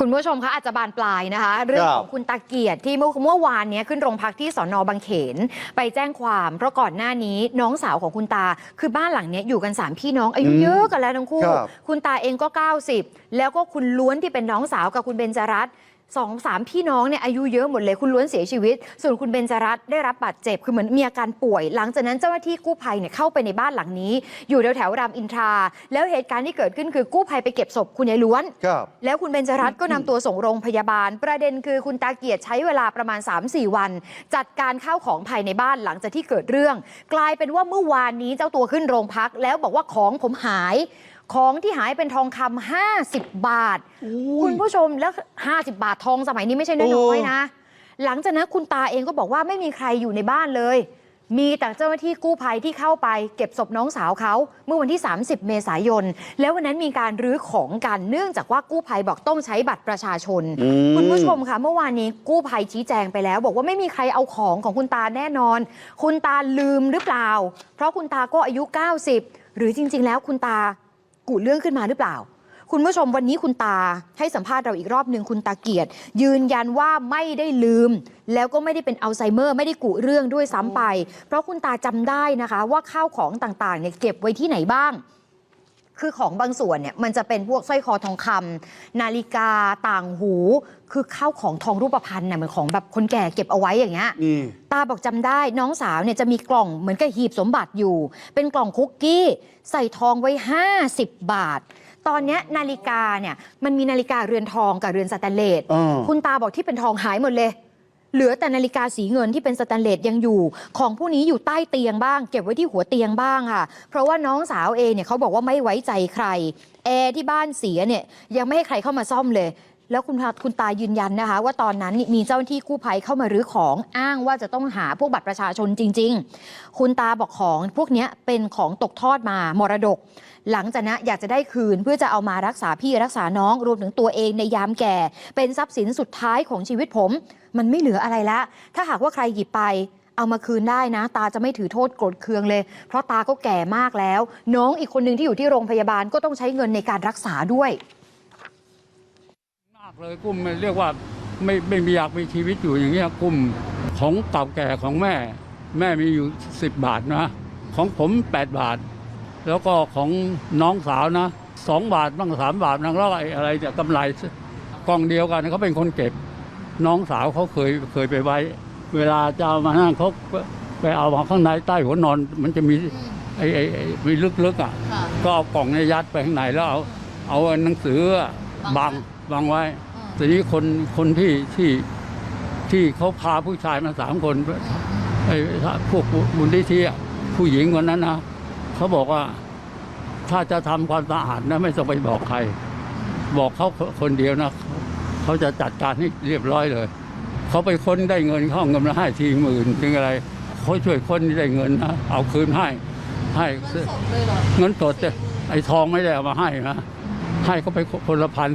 คุณผู้ชมคะอาจจะบานปลายนะคะ เรื่องของคุณตาเกียรติที่เมื่อเมื่อวานเนี้ยขึ้นโรงพักที่สอนอบางเขน ไปแจ้งความเพราะก่อนหน้านี้น้องสาวของคุณตา คือบ้านหลังเนี้ยอยู่กัน 3 พี่น้องอายุเยอะกันแล้วทั้งคู่ครับคุณตาเองก็ 90 แล้วก็คุณล้วนที่เป็นน้องสาวกับคุณเบญจรัตน์ สองสามพี่น้องเนี่ยอายุเยอะหมดเลยคุณล้วนเสียชีวิต ส่วนคุณเบญจรัตน์ได้รับบาดเจ็บคือเหมือนมีอาการป่วย หลังจากนั้นเจ้าหน้าที่กู้ภัยเนี่ยเข้าไปในบ้านหลังนี้ อยู่แถวแถวๆรามอินทรา แล้วเหตุการณ์ที่เกิดขึ้นคือกู้ภัยไปเก็บศพคุณยายล้วน ครับ แล้วคุณเบญจรัตน์ก็นำตัวส่งโรงพยาบาล ประเด็นคือคุณตาเกียรติใช้เวลาประมาณ 3-4 วัน จัดการข้าวของภายในบ้านหลังจากที่เกิดเรื่อง กลายเป็นว่าเมื่อวานนี้เจ้าตัวขึ้นโรงพัก แล้วบอกว่าของผมหาย ของที่หายเป็นทองคำ50 บาท คุณผู้ชมแล้ว 50 บาททองสมัยนี้ไม่ใช่น้อยๆนะ หลังจากนั้นคุณตาเองก็บอกว่าไม่มีใครอยู่ในบ้านเลย มีแต่เจ้าหน้าที่กู้ภัยที่เข้าไปเก็บศพน้องสาวเขาเมื่อวันที่ 30 เมษายน แล้ววันนั้นมีการรื้อของกันเนื่องจากว่ากู้ภัยบอกต้องใช้บัตรประชาชนอืมคุณผู้ชมค่ะเมื่อวานนี้กู้ภัยชี้แจงไปแล้ว บอกว่าไม่มีใครเอาของของคุณตาแน่นอน คุณตาลืมหรือเปล่า เพราะคุณตาก็อายุ 90 หรือจริง ๆ แล้วคุณตา กุเรื่องขึ้นมาหรือเปล่า คุณผู้ชมวันนี้คุณตาให้สัมภาษณ์เราอีกรอบหนึ่งคุณตาเกียรติ ยืนยันว่าไม่ได้ลืม แล้วก็ไม่ได้เป็นอัลไซเมอร์ ไม่ได้กุเรื่องด้วยซ้ำไป เพราะคุณตาจำได้นะคะ ว่าข้าวของต่างๆเนี่ยเก็บไว้ที่ไหนบ้าง คือของบางส่วนเนี่ยมันจะเป็นพวกสร้อยคอทองคำนาฬิกาต่างหู คือข้าวของทองรูปพรรณเนี่ยเหมือนของแบบคนแก่เก็บเอาไว้อย่างเงี้ยนี่ตาบอกจำได้น้องสาวเนี่ยจะมีกล่องเหมือนกับหีบสมบัติอยู่ เป็นกล่องคุกกี้ ใส่ทองไว้ 50 บาท ตอนเนี้ยนาฬิกาเนี่ยมันมีนาฬิกาเรือนทองกับเรือนสแตนเลสอ่าคุณตาบอกที่เป็นทองหายหมดเลย เหลือแต่นาฬิกาสีเงินที่เป็นสแตนเลสยังอยู่ ของผู้นี้อยู่ใต้เตียงบ้าง เก็บไว้ที่หัวเตียงบ้างค่ะ เพราะว่าน้องสาวเองเนี่ยเขาบอกว่าไม่ไว้ใจใครแอร์ที่บ้านเสียเนี่ยยังไม่ให้ใครเข้ามาซ่อมเลยแล้วคุณตาคุณตายืนยันนะคะ ว่าตอนนั้นมีเจ้าหน้าที่กู้ภัยเข้ามารื้อของอ้างว่าจะต้องหาพวกบัตรประชาชนจริง ๆ คุณตาบอกของพวกนี้เป็นของตกทอดมามรดก หลังจากนั้นอยากจะได้คืนเพื่อจะเอามารักษาพี่รักษาน้องรวมถึงตัวเองในยามแก่ เป็นทรัพย์สินสุดท้ายของชีวิตผม มันไม่เหลืออะไรแล้ว ถ้าหากว่าใครหยิบไปเอามาคืนได้นะ ตาจะไม่ถือโทษโกรธเคืองเลย เพราะตาก็แก่มากแล้ว น้องอีกคนหนึ่งที่อยู่ที่โรงพยาบาลก็ต้องใช้เงินในการรักษาด้วยมากเลยกุ้มเรียกว่าไม่ไม่มีอยากมีชีวิตอยู่อย่างเงี้ยกุ้มของเก่าแก่ของแม่ แม่มีอยู่สิบบาทนะ ของผมแปดบาท แล้วก็ของน้องสาวนะสองบาทบ้างสามบาทบ้างแล้วไอ้อะไรจะกำไรกล่องเดียวกันเขาเป็นคนเก็บ น้องสาวเขาเคยเคยไปไว้ เวลาจะเอามานั่งเขาไปเอามาข้างในใต้หัวนอน มันจะมีไอ้ไอ้ไอ้มีลึกๆอะก็เอากล่องเนี่ยยัดไปข้างในแล้วเอาเอาหนังสืออะบังบังไว้ทีนี้คนคนที่ที่ที่เขาพาผู้ชายมาสามคนไอ้พวกบุญที่ที่ผู้หญิงคนนั้นนะเขาบอกว่าถ้าจะทำความสะอาดนะไม่ต้องไปบอกใคร บอกเขาคนเดียวนะ เขาจะจัดการให้เรียบร้อยเลย เขาไปค้นได้เงินเขาเอาเงินมาให้ทีหมื่นถึงอะไรเขาช่วยค้นได้เงินนะเอาคืนให้ให้เงินสดเนี่ยไอ้ทองไม่ได้เอามาให้นะให้เขาไปคนละพัน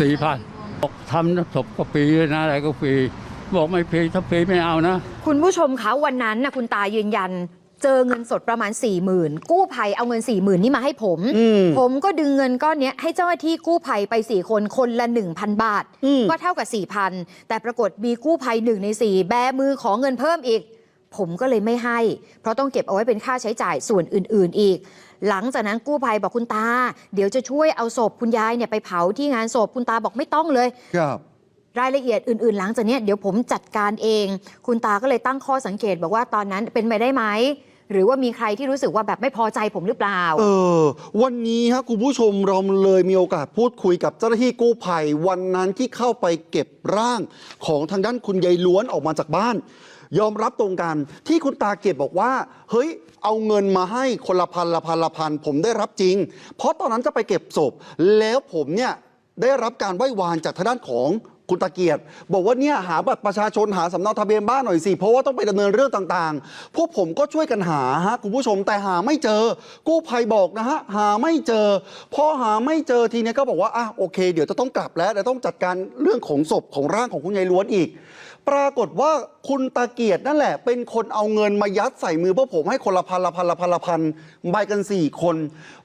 สี่พันบอกทำศพก็ฟรีเลยนะอะไรก็ฟรีบอกไม่ฟรีถ้าฟรีไม่เอานะ คุณผู้ชมคะวันนั้นนะคุณตายืนยัน เจอเงินสดประมาณ4ี่หมื่นกู้ภัยเอาเงิน4ี่หมื่นนี่มาให้ผมอืมผมก็ดึงเงินก้อนเนี้ยให้เจ้าหน้าที่กู้ภัยไป 4 คนคนละ 1,000 บาทอืมก็เท่ากับ 4,000 แต่ปรากฏมีกู้ภัยหนึ่งใน 4 แบมือขอเงินเพิ่มอีก ผมก็เลยไม่ให้ เพราะต้องเก็บเอาไว้เป็นค่าใช้จ่ายส่วนอื่น ๆ อีกหลังจากนั้นกู้ภัยบอกคุณตา เดี๋ยวจะช่วยเอาศพคุณยายเนี่ยไปเผาที่งานศพคุณตาบอกไม่ต้องเลย ครับ รายละเอียดอื่น ๆ หลังจากเนี้ยเดี๋ยวผมจัดการเอง คุณตาก็เลยตั้งข้อสังเกตบอกว่าตอนนั้นเป็นไปได้ไหม หรือว่ามีใครที่รู้สึกว่าแบบไม่พอใจผมหรือเปล่า เออ วันนี้ฮะคุณผู้ชมเราเลยมีโอกาสพูดคุยกับเจ้าหน้าที่กู้ภัยวันนั้นที่เข้าไปเก็บร่างของทางด้านคุณยายล้วนออกมาจากบ้าน ยอมรับตรงกันที่คุณตาเก็บบอกว่า เฮ้ย เอาเงินมาให้คนละพันละพันละพันผมได้รับจริง เพราะตอนนั้นจะไปเก็บศพ แล้วผมเนี่ยได้รับการไหว้วานจากทางด้านของ คุณตาเกียรติบอกว่าเนี่ยหาบัตรประชาชนหาสำเนาทะเบียนบ้านหน่อยสิเพราะว่าต้องไปดำเนินเรื่องต่างๆ พวกผมก็ช่วยกันหาฮะคุณผู้ชมแต่หาไม่เจอ กู้ภัยบอกนะฮะหาไม่เจอพอหาไม่เจอทีเนี้ยก็บอกว่าอะโอเค เดี๋ยวจะต้องกลับแล้วเดี๋ยวต้องจัดการเรื่องของศพของร่างของคุณยายล้วนอีก ปรากฏว่าคุณตาเกียรตินั่นแหละ เป็นคนเอาเงินมายัดใส่มือพวกผมให้คนละพันละพันละพันละพันใบกันสี่คน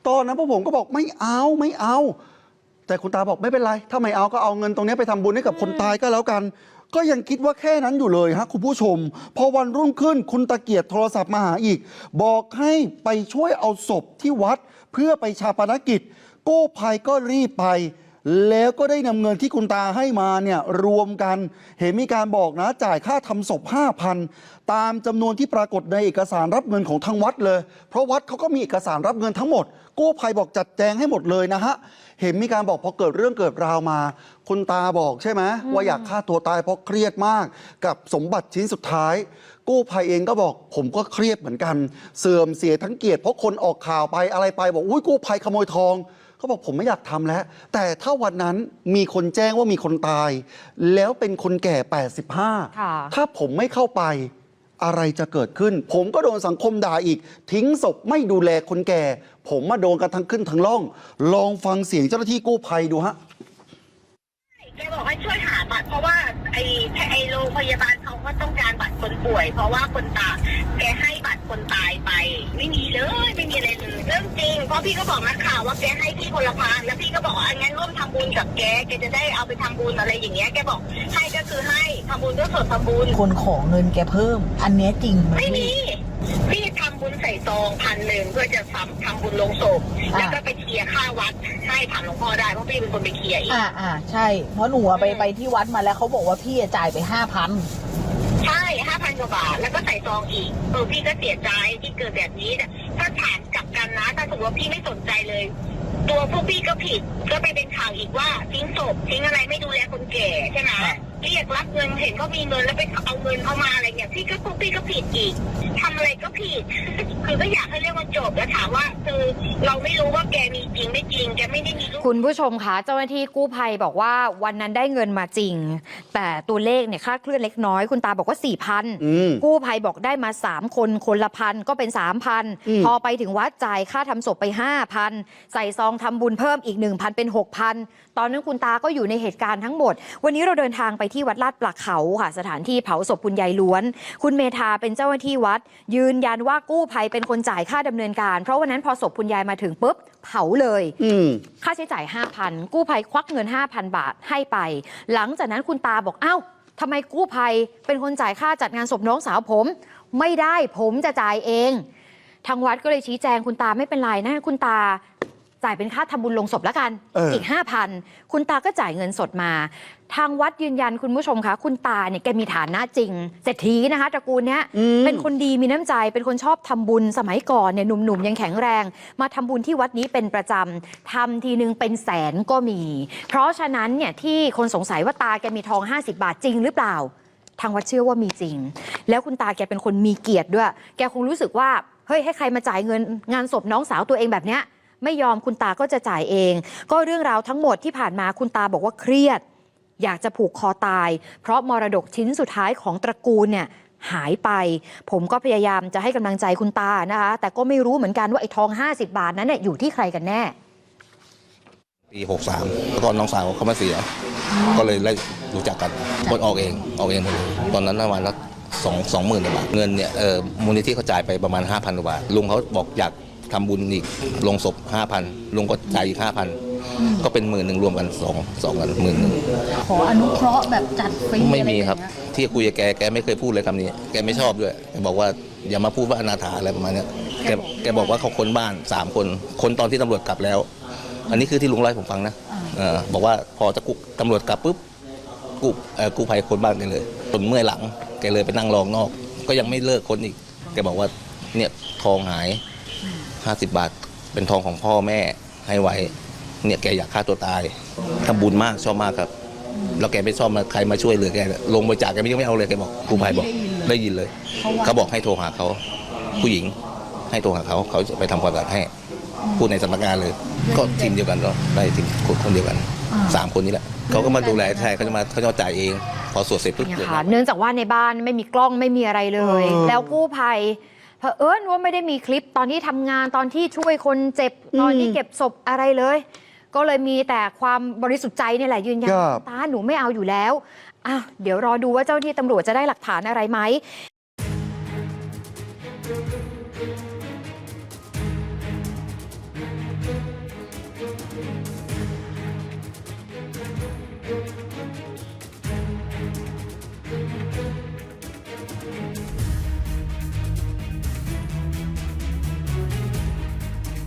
ตอนนั้นพวกผมก็บอกไม่เอาไม่เอา แต่คุณตาบอกไม่เป็นไร ถ้าไม่เอาก็เอาเงินตรงนี้ไปทำบุญให้กับคนตายก็แล้วกัน ก็ยังคิดว่าแค่นั้นอยู่เลยฮะคุณผู้ชม พอวันรุ่งขึ้นคุณตะเกียรติโทรศัพท์มาหาอีก บอกให้ไปช่วยเอาศพที่วัด เพื่อไปชาปนกิจ กู้ภัยก็รีบไป แล้วก็ได้นำเงินที่คุณตาให้มาเนี่ยรวมกัน เห็นมีการบอกนะจ่ายค่าทำศพ 5,000 ตามจำนวนที่ปรากฏในเอกสารรับเงินของทางวัดเลย เพราะวัดเขาก็มีเอกสารรับเงินทั้งหมด กู้ภัยบอกจัดแจงให้หมดเลยนะฮะ เห็นมีการบอกพอเกิดเรื่องเกิดราวมา คุณตาบอกใช่ไหมว่าอยากฆ่าตัวตายเพราะเครียดมาก กับสมบัติชิ้นสุดท้าย กู้ภัยเองก็บอกผมก็เครียดเหมือนกัน เสื่อมเสียทั้งเกียรติเพราะคนออกข่าวไปอะไรไปบอกอุ้ยกู้ภัยขโมยทอง เขาบอกผมไม่อยากทำแล้ว แต่ถ้าวันนั้นมีคนแจ้งว่ามีคนตาย แล้วเป็นคนแก่ 85ค่ะถ้าผมไม่เข้าไปอะไรจะเกิดขึ้น ผมก็โดนสังคมด่าอีก ทิ้งศพไม่ดูแลคนแก่ ผมมาโดนกันทั้งขึ้นทั้งล่อง ลองฟังเสียงเจ้าหน้าที่กู้ภัยดูฮะแกบอกให้ช่วยหาบัตรเพราะว่าไอ้ไอ้โรงพยาบาลเขาก็ต้องการบัตรคนป่วย เพราะว่าคนตายแกให้บัตร คนตายไป ไม่มีเลย ไม่มีอะไรเลยเรื่องจริงเพราะพี่ก็บอกนักข่าวว่าแกให้พี่คนละพันแล้วพี่ก็บอกว่างั้นร่วมทำบุญกับแกแกจะได้เอาไปทำบุญอะไรอย่างเงี้ยแกบอกให้ก็คือให้ทำบุญก็ส่วนทำบุญคนขอเงินแกเพิ่ม อันเนี้ยจริงไหมไม่มีพี่พี่ทำบุญใส่ซองพันหนึ่งเพื่อจะทำทำบุญลงศพอ่าแล้วก็ไปเคลียร์ค่าวัดให้ถามหลวงพ่อได้เพราะพี่เป็นคนไปเคลียร์เองอ่าอ่าใช่เพราะหนูอะไปไปที่วัดมาแล้วเขาบอกว่าพี่อะจ่ายไปห้าพัน ใช่ห้าพันกว่าบาท แล้วก็ใส่ซองอีกเออพี่ก็เสียใจที่เกิดแบบนี้แต่ถ้าถามกลับกันนะถ้าสมมติว่าพี่ไม่สนใจเลย ตัวพวกพี่ก็ผิด ก็ไปเป็นข่าวอีกว่าทิ้งศพทิ้งอะไรไม่ดูแลคนแก่ใช่ไหม เรียกรับเงินเห็นเขามีเงินแล้วไปเอาเงินเขามาอะไรเงี้ยพี่ก็พวกพี่ก็ผิดอีกทำอะไรก็ผิดคือก็อยากให้เรื่องมันจบแล้วถามว่าคือเราไม่รู้ว่าแกมีจริงไม่จริงแกไม่ได้มีลูกคุณผู้ชมคะเจ้าหน้าที่กู้ภัยบอกว่าวันนั้นได้เงินมาจริง แต่ตัวเลขเนี่ยคลาดเคลื่อนเล็กน้อยคุณตาบอกว่า4 0 0พันอืมกู้ภัยบอกได้มา 3 คนคนละพันก็เป็นอืม3,000พอไปถึงวัดจ่ายค่าทำศพไป5,000ใส่ซองทำบุญเพิ่มอีก 1,000 เป็น 6,000 ตอนนั้นคุณตาก็อยู่ในเหตุการณ์ทั้งหมด วันนี้เราเดินทางไปที่วัดลาดปลาเขาค่ะ สถานที่เผาศพคุณยายล้วน คุณเมธาเป็นเจ้าหน้าที่วัด ยืนยันว่ากู้ภัยเป็นคนจ่ายค่าดำเนินการ เพราะวันนั้นพอศพคุณยายมาถึงปุ๊บเผาเลยอืมค่าใช้จ่าย 5,000 กู้ภัยควักเงิน 5,000 บาทให้ไป หลังจากนั้นคุณตาบอกเอ้าทำไมกู้ภัยเป็นคนจ่ายค่าจัดงานศพน้องสาวผม ไม่ได้ผมจะจ่ายเอง ทางวัดก็เลยชี้แจงคุณตาไม่เป็นไรนะ คุณตา จ่ายเป็นค่าทำบุญลงศพแล้วกันเอออีก5,000คุณตาก็จ่ายเงินสดมา ทางวัดยืนยันคุณผู้ชมคะคุณตาเนี่ยแกมีฐานะจริงเศรษฐีนะคะตระกูลเนี้ยอืมเป็นคนดีมีน้ำใจเป็นคนชอบทำบุญสมัยก่อนเนี่ยหนุ่มๆยังแข็งแรง มาทำบุญที่วัดนี้เป็นประจำทำทีนึงเป็นแสนก็มี เพราะฉะนั้นเนี่ยที่คนสงสัยว่าตาแกมีทอง 50 บาทจริงหรือเปล่าทางวัดเชื่อว่ามีจริง แล้วคุณตาแกเป็นคนมีเกียรติด้วย แกคงรู้สึกว่า เฮ้ย ให้ใครมาจ่ายเงินงานศพน้องสาวตัวเองแบบเนี้ย ไม่ยอมคุณตาก็จะจ่ายเอง ก็เรื่องราวทั้งหมดที่ผ่านมาคุณตาบอกว่าเครียด อยากจะผูกคอตาย เพราะมรดกชิ้นสุดท้ายของตระกูลเนี่ยหายไป ผมก็พยายามจะให้กำลังใจคุณตานะคะ แต่ก็ไม่รู้เหมือนกันว่าไอ้ทอง 50 บาทนั้นเนี่ยอยู่ที่ใครกันแน่ ปี63แล้วก็น้องสาวเขามาเสีย ก็เลยได้รู้จักกันคนออกเองออกเองหมดเลยตอนนั้นประมาณละสองสองหมื่นกว่าบาทเงินเนี่ยเออมูลนิธิเขาจ่ายไปประมาณ 5,000กว่าบาทลุงเขาบอกอยาก ทำบุญอีกลงศพ5,000ลุงก็จ่ายอีก5,000ก็เป็นหมื่นหนึ่งรวมกันสองสองกันหมื่นหนึ่งขออนุเคราะห์แบบจัดฟรีไม่มีอะครับอย่างเงี้ยที่คุยกับแกแกไม่เคยพูดเลยคำนี้ แกไม่ชอบด้วยแกบอกว่าอย่ามาพูดว่าอนาถาอะไรประมาณเนี้ยแกแกบอกว่าเขาคนบ้านสามคน คนตอนที่ตำรวจกลับแล้ว อันนี้คือที่ลุงเล่าให้ผมฟังนะเออบอกว่าพอจะกุตำรวจกลับปุ๊บกู้เอ่อกู้ภัยคนบ้านแกันเลยจนเมื่อยหลังแกเลยไปนั่งรองนอก ก็ยังไม่เลิกคนอีกแกบอกว่าเนี่ยทองหายห้าสิบบาท เป็นทองของพ่อแม่ให้ไว้ เนี่ยแกอยากฆ่าตัวตายทำบุญมากชอบมากครับ แล้วแกไม่ชอบมาใครมาช่วยเหลือแกลงบริจาคแกไม่ยังไม่เอาเลยแกบอกกู้ภัยบอกได้ยินเลย เขาบอกให้โทรหาเขา ผู้หญิงให้โทรหาเขาเขาจะไปทำความสะอาดให้พูดในสำนักงานเลย ก็ทีมเดียวกันก็ได้ทีมคนคนเดียวกันสามคนนี้แหละเขาก็มาดูแลใช่เขาจะมาเขาจะมาจ่ายเองพอสวดเสร็จปุ๊บเนี่ยเดี๋ยวค่ะเนื่องจากว่าในบ้านไม่มีกล้องไม่มีอะไรเลยเออแล้วกู้ภัย เผอิญว่าไม่ได้มีคลิปตอนที่ทำงานตอนที่ช่วยคนเจ็บตอนที่เก็บศพอะไรเลย ก็เลยมีแต่ความบริสุทธิ์ใจนี่แหละยืนยันตาหนูไม่เอาอยู่แล้วอะเดี๋ยวรอดูว่าเจ้าหน้าที่ตำรวจจะได้หลักฐานอะไรไหม